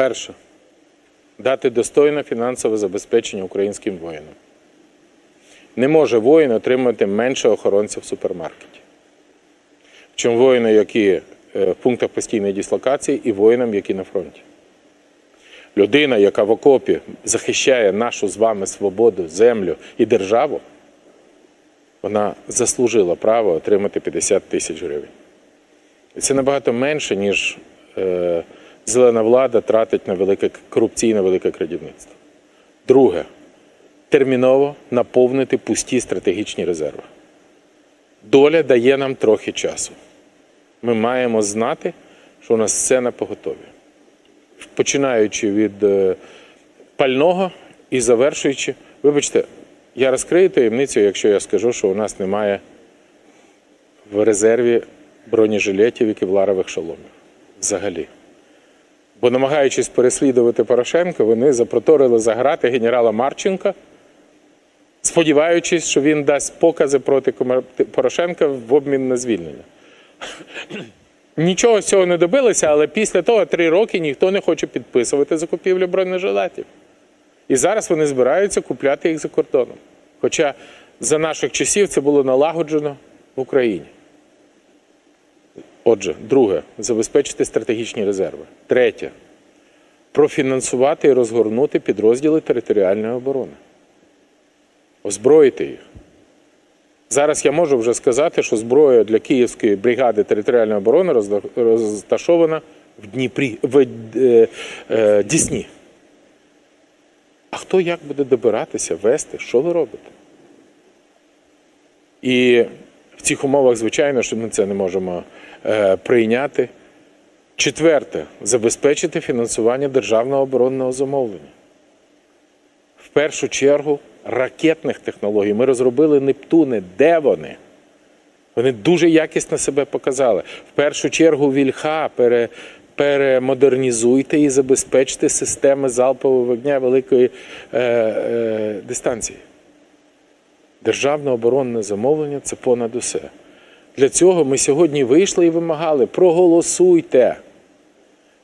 Перше. Дати достойне фінансове забезпечення українським воїнам. Не може воїн отримати менше охоронця в супермаркеті, чим воїни, які е, в пунктах постійної дислокації, і воїнам, які на фронті. Людина, яка в окопі захищає нашу з вами свободу, землю і державу, вона заслужила право отримати 50 тисяч гривень. І це набагато менше, ніж е, зелена влада тратить на велике корупційне велике крадівництво. Друге, терміново наповнити пусті стратегічні резерви. Доля дає нам трохи часу. Ми маємо знати, що у нас все на поготові. Починаючи від е, пального і завершуючи, вибачте, я розкрию таємницю, якщо я скажу, що у нас немає в резерві бронежилетів і кевларових шоломів. Взагалі. Бо намагаючись переслідувати Порошенка, вони запроторили за грати генерала Марченка, сподіваючись, що він дасть покази проти Порошенка в обмін на звільнення. Нічого з цього не добилися, але після того три роки ніхто не хоче підписувати закупівлю бронежилетів. І зараз вони збираються купляти їх за кордоном. Хоча за наших часів це було налагоджено в Україні. Отже, друге забезпечити стратегічні резерви. Третє профінансувати і розгорнути підрозділи територіальної оборони, озброїти їх. Зараз я можу вже сказати, що зброя для Київської бригади територіальної оборони розташована в Дніпрі в е, е, Дісні. А хто як буде добиратися, вести? Що ви робите? І в цих умовах, звичайно, що ми це не можемо е, прийняти. Четверте забезпечити фінансування державного оборонного замовлення. В першу чергу ракетних технологій. Ми розробили Нептуни. Де вони? Вони дуже якісно себе показали. В першу чергу Вільха пере, перемодернізуйте і забезпечте системи залпового вогня великої е, е, дистанції. Державне оборонне замовлення це понад усе. Для цього ми сьогодні вийшли і вимагали: проголосуйте.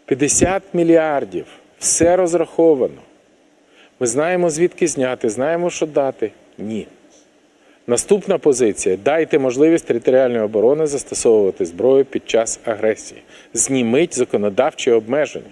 50 мільярдів. Все розраховано. Ми знаємо, звідки зняти, знаємо, що дати. Ні. Наступна позиція: дайте можливість територіальної оборони застосовувати зброю під час агресії. Зніміть законодавчі обмеження.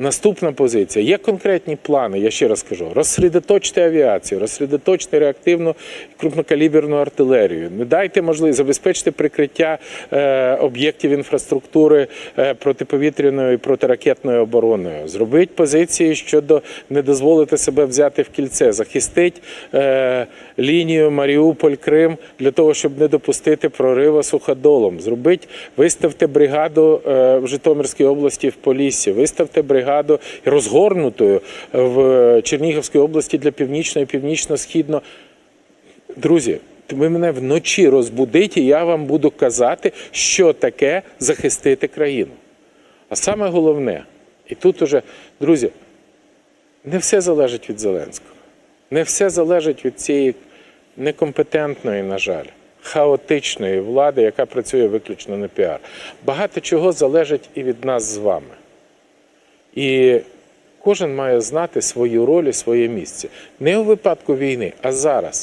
Наступна позиція. Є конкретні плани, я ще раз кажу, розсередоточте авіацію, розсередоточте реактивну крупнокаліберну артилерію. Не дайте можливість забезпечити прикриття е, об'єктів інфраструктури е, протиповітряною і протиракетною обороною. Зробіть позиції щодо не дозволити себе взяти в кільце, захистить е, лінію Маріуполь-Крим для того, щоб не допустити прориву суходолом. Зробіть, виставте бригаду е, в Житомирській області в Поліссі, виставте бригаду розгорнутою в Чернігівській області для північної, північно-східно. Друзі, ви мене вночі розбудите, і я вам буду казати, що таке захистити країну. А саме головне, і тут уже, друзі, не все залежить від Зеленського. Не все залежить від цієї некомпетентної, на жаль, хаотичної влади, яка працює виключно на піар. Багато чого залежить і від нас з вами. І кожен має знати свою роль і своє місце. Не у випадку війни, а зараз.